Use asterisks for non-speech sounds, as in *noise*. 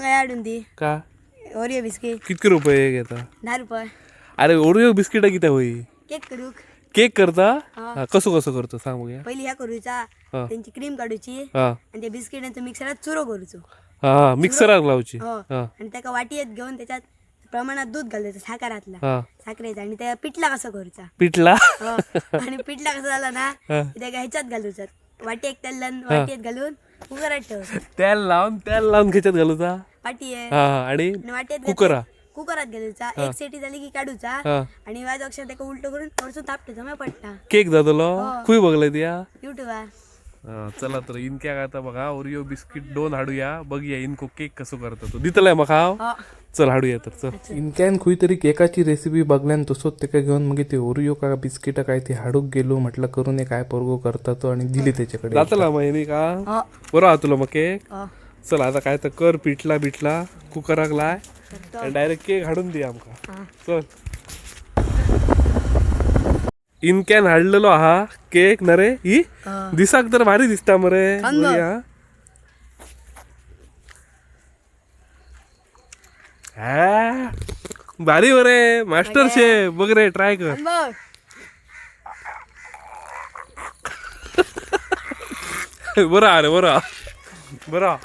मग हाडून दी. का? ओरिओ बिस्किट कितके रुपये घेता? दहा रुपये. अरे ओरिओ बिस्किट किती होई? केक करूक केक करता? हा. हा, कसं कसं करतो सांग बघूया पहिली ह्या करूचा हा. त्यांची क्रीम काढूची हा. आणि त्या बिस्किटांचं मिक्सरात चुरो करूचो. हा हा मिक्सराक लावची. हो. हा. आणि त्याका वाटयेत घेऊन त्याच्यात प्रमाणात दूध घालायचं साखरातला. हा. साखरेचा. आणि त्या पिठला कसं करूचा. पिठला? हो. आणि पिठला कसं झाला ना हा. त्याका ह्याच्यात घालूचा. वाटी एक तेलान वाटीत घालून कुकरात ठेवतो तेल लावून तेल लावून खेच्यात घालूचा? पाटी आहे. हा हा आणि आणि वाटेत कुकरा. कुकरात घालूचा एक सेटी झाली की काढूचा. हा. आणि वाज अक्षर त्याका उलट करून वरसून तापटेचा मग पडता केक जातलो. खुय बघलंय त्या युट्यूबार हा, चला तर इनक्या काय आता बघा. ओरिओ बिस्किट दोन हाडूया. बघूया इनको केक कसं करता तो. दितलाय मग हाव हो. चल हाडूया तर चल. इनक्यान खुई तरी केकाची रेसिपी बघल्यान तसोच तेका घेऊन मग ते ओरिओ का बिस्किट काय ते हाडूक गेलो म्हटलं करून हे काय पोरगो करता तो आणि दिली त्याच्याकडे जातला मग हिने का? हो. बरं हा तुला मग केक. हो. चल आता काय तर कर पिठला बिठला कुकराक लाय आणि डायरेक्ट केक हाडून दे आमका. चल. इनकॅन हाडलेलो हा केक न रे ही. दिसाक तर भारी दिसता मरे. हा. भारी बरे मास्टर शेफ बघ रे ट्राय कर. *laughs* बरं अरे बरं. बरं.